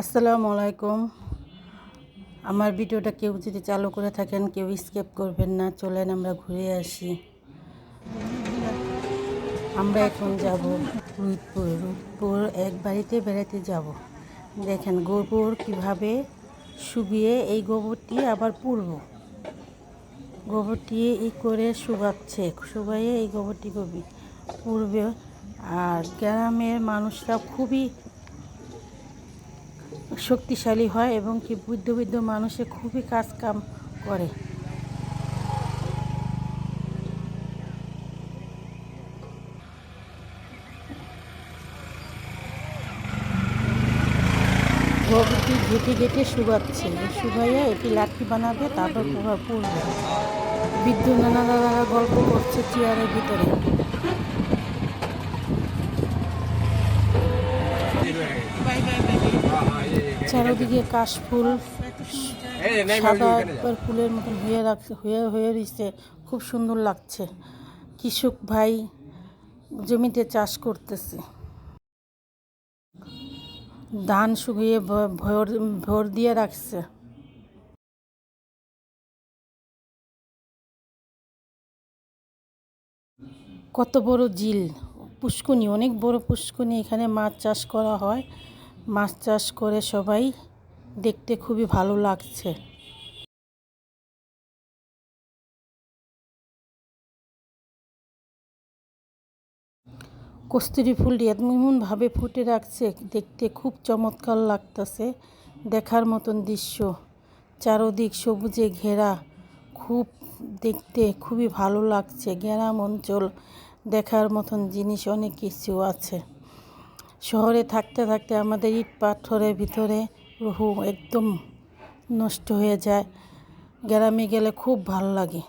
আসসালামু আলাইকুম। আমার ভিডিওটা কেউ যদি চালু করে থাকেন, কেউ স্কেপ করবেন না। চলেন আমরা ঘুরে আসি। আমরা এখন যাব রুদপুর রুদপুর এক বাড়িতে বেড়াতে যাব। দেখেন গোবর কীভাবে শুকিয়ে এই গোবরটি আবার পুড়ব। গোবরটি ই করে শুকাচ্ছে শুকাইয়ে এই গোবরটি কবি পূর্বে আর গ্রামের মানুষরা খুবই শক্তিশালী হয় এবং কি বুদ্ধ বুদ্ধ মানুষে খুবই কাজ কাম করে। গোবরটি ঘেটে ঘেটে শুকাচ্ছে। শুকাইয়া এটি লাঠি বানাবে, তারপর প্রভাব পড়বে। বিদ্যুৎ নানা দাদারা গল্প করছে চেয়ারের ভিতরে। চারোদিকে কাশফুল সাদা একবার ফুলের মতন হয়ে রাখছে হয়ে হয়ে রয়েছে খুব সুন্দর লাগছে। কৃষক ভাই জমিতে চাষ করতেছে। ধান শুকিয়ে ভর ভর দিয়ে রাখছে। কত বড় জিল পুষ্কুনি অনেক বড় পুষ্কুনি এখানে মাছ চাষ করা হয়। মাছ চাষ করে সবাই দেখতে খুবই ভালো লাগছে। কস্তুরি ফুলটি এমনভাবে ফুটে রাখছে, দেখতে খুব চমৎকার লাগতেছে, দেখার মতন দৃশ্য। চারদিক সবুজে ঘেরা, খুব দেখতে খুবই ভালো লাগছে। গ্রাম অঞ্চল দেখার মতন জিনিস অনেক কিছু আছে। শহরে থাকতে থাকতে আমাদের ইট পাথরের ভিতরে রুহু একদম নষ্ট হয়ে যায়। গ্রামে গেলে খুব ভালো লাগে।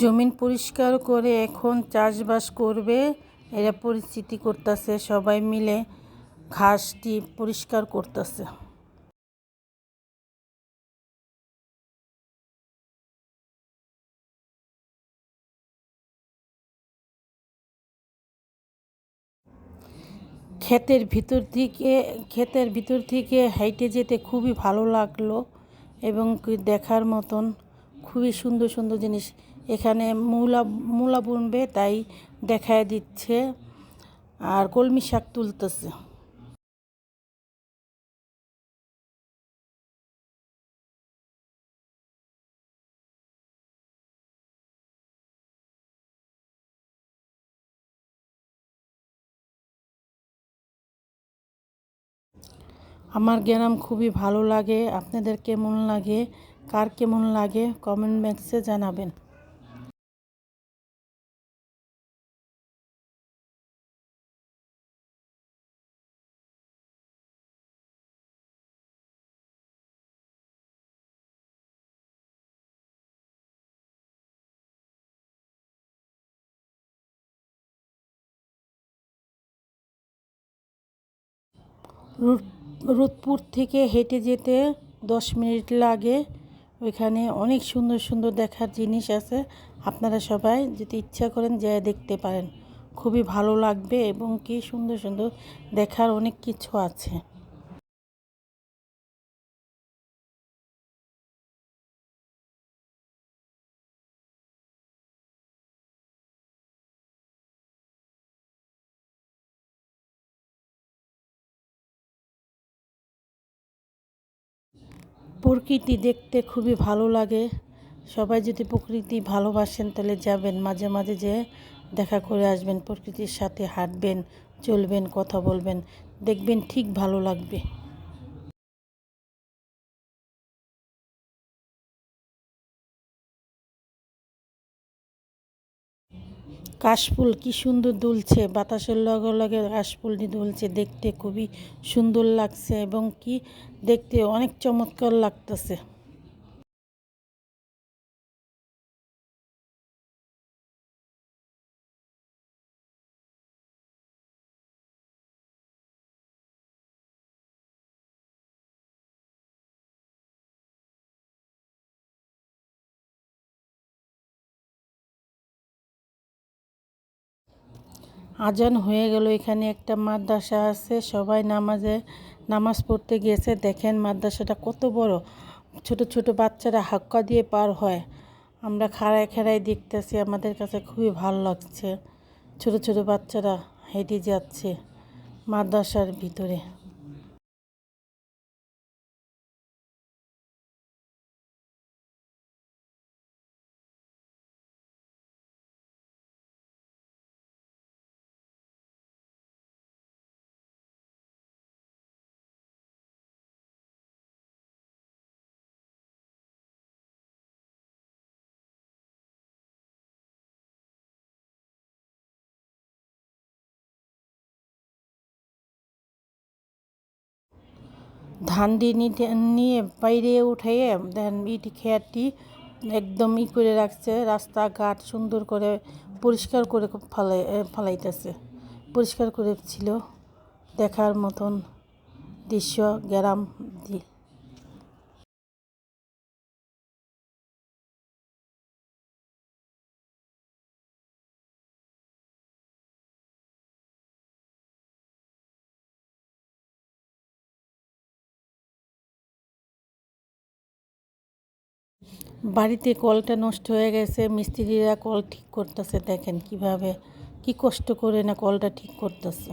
জমিন পরিষ্কার করে এখন চাষবাস করবে, এরা পরিস্থিতি করতেছে, সবাই মিলে ঘাসটি পরিষ্কার করতেছে। ক্ষেতের ভিতর থেকে, ক্ষেতের ভিতর থেকে হাইটে যেতে খুবই ভালো লাগল এবং দেখার মতন খুবই সুন্দর সুন্দর জিনিস এখানে মূলা মূলা বুনবে, তাই দেখায় দিচ্ছে। আর কলমি শাক তুলতেছে। আমার গ্রাম খুবই ভালো লাগে। আপনাদের কেমন লাগে? কার কেমন লাগে? কমেন্ট বক্সে জানাবেন। রুদপুর থেকে হেঁটে যেতে দশ মিনিট লাগে। ওইখানে অনেক সুন্দর সুন্দর দেখার জিনিস আছে। আপনারা সবাই যদি ইচ্ছা করেন যায় দেখতে পারেন। খুবই ভালো লাগবে এবং কি সুন্দর সুন্দর দেখার অনেক কিছু আছে। প্রকৃতি দেখতে খুবই ভালো লাগে। সবাই যদি প্রকৃতি ভালোবাসেন, তাহলে যাবেন। মাঝে মাঝে যে দেখা করে আসবেন, প্রকৃতির সাথে হাঁটবেন, চলবেন, কথা বলবেন, দেখবেন ঠিক ভালো লাগবে। কাশফুল কি সুন্দর দুলছে, বাতাসের লগে লগে কাশফুলটি দুলছে, দেখতে খুবই সুন্দর লাগছে এবং কি দেখতে অনেক চমৎকার লাগতেছে। আজান হয়ে গেল, এখানে একটা মাদ্রাসা আছে, সবাই নামাজে, নামাজ পড়তে গিয়েছে। দেখেন মাদ্রাসাটা কত বড়। ছোট ছোট বাচ্চারা হাক্কা দিয়ে পার হয়। আমরা খাড়ায় খেড়ায় দেখতেছি, আমাদের কাছে খুবই ভালো লাগছে। ছোট ছোট বাচ্চারা হেঁটে যাচ্ছে মাদ্রাসার ভিতরে। ধান দিয়ে নিয়ে বাইরে উঠে দেন, ইটি খেয়ারটি একদম ই করে রাখছে, রাস্তাঘাট সুন্দর করে পরিষ্কার করে ফালাই ফালাইতেছে। পরিষ্কার করেছিল, দেখার মতন দৃশ্য, গ্রাম বাড়িতে কলটা নষ্ট হয়ে গেছে, মিস্ত্রিরা কল ঠিক করতেছে, দেখেন কীভাবে, কি কষ্ট করে না কলটা ঠিক করতেছে।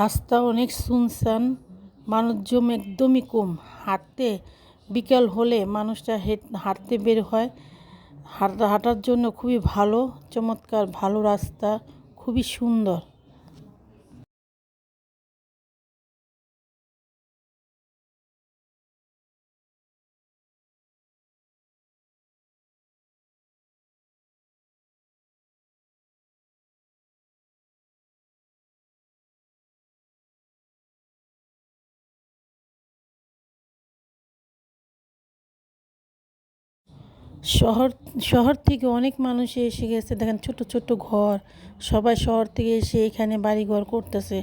রাস্তা অনেক শুনশান মানুষজন একদমই কম। হাঁটতে বিকাল হলে মানুষটা হাঁটতে বের হয়। হাঁটার জন্য খুবই ভালো, চমৎকার, ভালো রাস্তা, খুবই সুন্দর। শহর শহর থেকে অনেক মানুষ এসে গেছে। দেখেন ছোট ছোট ঘর, সবাই শহর থেকে এসে এখানে বাড়িঘর করতেছে।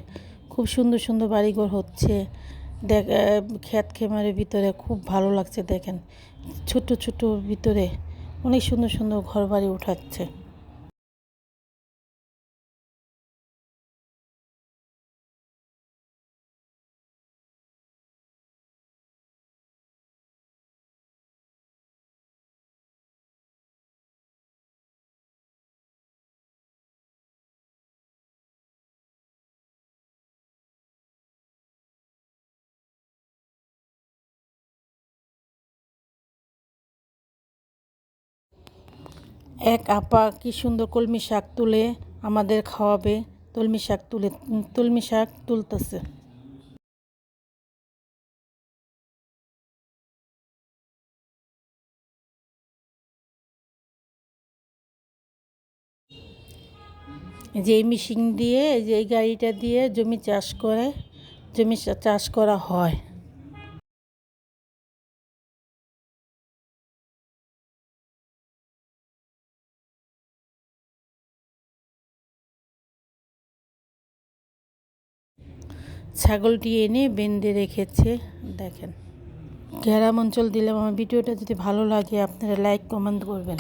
খুব সুন্দর সুন্দর বাড়িঘর হচ্ছে। দেখ ক্ষেত খেমারের ভিতরে খুব ভালো লাগছে, দেখেন। ছোট ছোট ভিতরে অনেক সুন্দর সুন্দর ঘর বাড়ি উঠাচ্ছে। এক আপা কি সুন্দর কলমি শাক তুলে আমাদের খাওয়াবে। তলমি শাক তুলে, তলমি শাক তুলতেছে। যে মেশিন দিয়ে যে গাড়িটা দিয়ে জমি চাষ করে, জমি চাষ করা হয়। ছাগলটি এনে বেঁধে রেখেছে, দেখেন। গ্রাম অঞ্চল দিলাম। আমার ভিডিওটা যদি ভালো লাগে, আপনারা লাইক কমেন্ট করবেন।